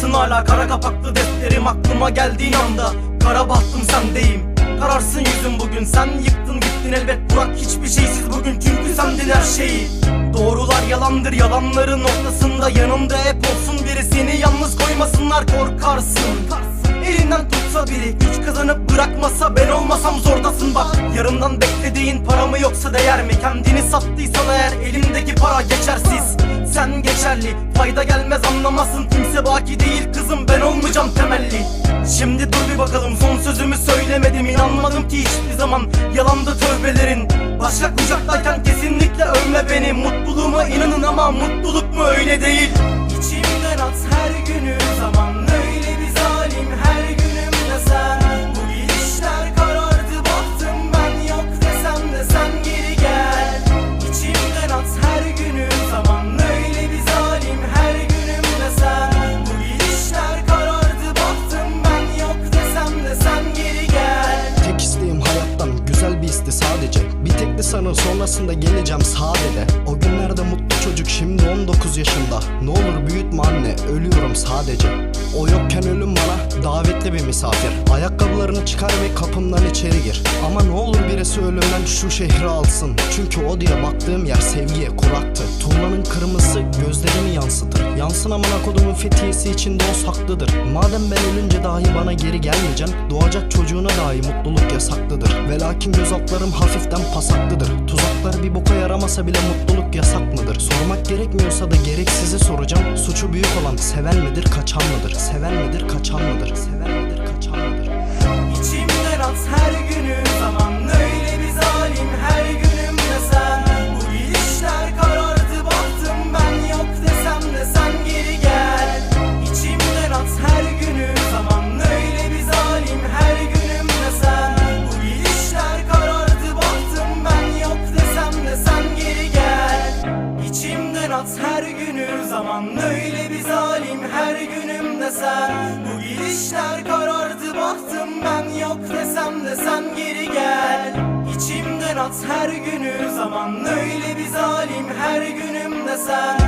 Duruyorsun hala kara kapaklı defterim aklıma geldiğin anda. Kara bahtım sendeyim Kararsın yüzüm bugün. Sen yıktın gittin elbet Burak hiçbir şeysiz bugün. Çünkü sendin her şeyi. Doğrular yalandır yalanların ortasında Yanımda hep olsun. Biri seni yalnız koymasınlar korkarsın. Elinden tutsa biri güç kazanıp bırakmasa ben olmasam zordasın. Bak Yarımdan beklediğin para mı yoksa değer mi? Kendini sattıysan eğer elimdeki para geçersiz. Sen geçerli fayda gelmez anlamazsın. Kimse baki değil kızım ben olmayacağım temelli. Şimdi dur bir bakalım son sözümü söylemedim. İnanmadım ki hiçbir zaman yalandı tövbelerin. Başka kucaktayken kesinlikle övme beni. Mutluluğuma inanın ama mutluluk mu öyle değil sadece Bir tek de sanır sonrasında geleceğim sadede. O günlerde mutlu çocuk şimdi 19 yaşında. Ne olur büyütme anne ölüyorum sadece. O yokken ölüm bana davetli bir misafir. Ayakkabılarını çıkar ve kapımdan içeri gir. Ama ne olur birisi ölümden şu şehri alsın. Çünkü o diye baktığım yer sevgiye kuraktı Tuğlanın kırmızısı gözlerimi yansıtır Yansın amına kodumun fethiyesi içinde o saklıdır Madem ben ölünce dahi bana geri gelmeyeceksin Doğacak çocuğuna dahi mutluluk yasaklıdır Ve lakin göz altlarım hafiften pasaklıdır Tuzaklar bir boka yaramasa bile mutluluk yasak mıdır? Sormak gerekmiyorsa da gereksizi soracağım Suçu büyük olan seven midir kaçan mıdır? Seven midir kaçan mıdır? Seven midir kaçan mıdır? Zaman. Öyle bir zalim her günümde sen. Bu gidişler karardı baktım ben. Yok desem de sen geri gel. İçimden at her günü zaman. Öyle bir zalim her günümde sen